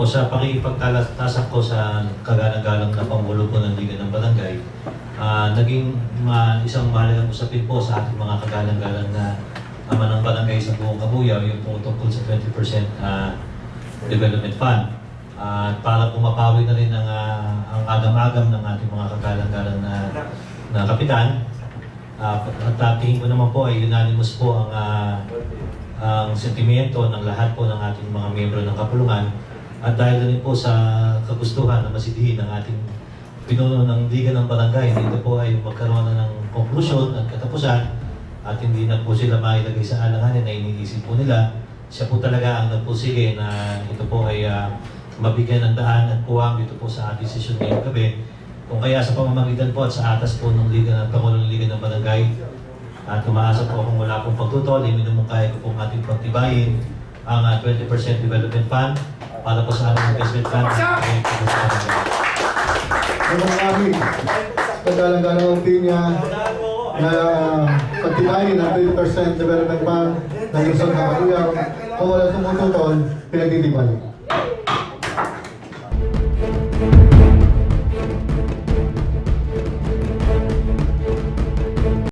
po, sa pakipagtasak ko sa kagalang-galang na Pangulo po ng Liga ng Barangay, ah, naging ma- isang mahalagang usapin po sa ating mga kagalang-galang na ama ng barangay sa buong Kabuyaw, yung po tungkol sa 20% ah, development fund. At para po mapawi na rin ang, ah, ang agam-agam ng ating mga kagalang-galang na, na kapitan, Ah, at uh, ko naman po ay unanimous po ang ah, ang sentimento ng lahat po ng ating mga miyembro ng kapulungan at dahil din po sa kagustuhan na masidihin ng ating pinuno ng Liga ng Barangay, dito po ay magkaroon na ng konklusyon at katapusan at hindi na po sila mailagay sa alanganin na iniisip po nila. Siya po talaga ang nagpusige na ito po ay ah, mabigyan ng daan at puwang dito po sa desisyon ngayong gabi. Kung kaya sa pamamagitan po at sa atas po ng Liga ng Pangulo ng Liga ng Barangay, at umaasa po akong wala pong pagtutol, minumungkaya ko pong ating pagtibayin ang ah, 20% development fund para po sa aming investment fund. Ang marami, pagkalang-galang ang pinya na pagtibayin ng 20% development fund ng Luzon na Kabuyaw, kung wala tumututol, pinagtitibayin.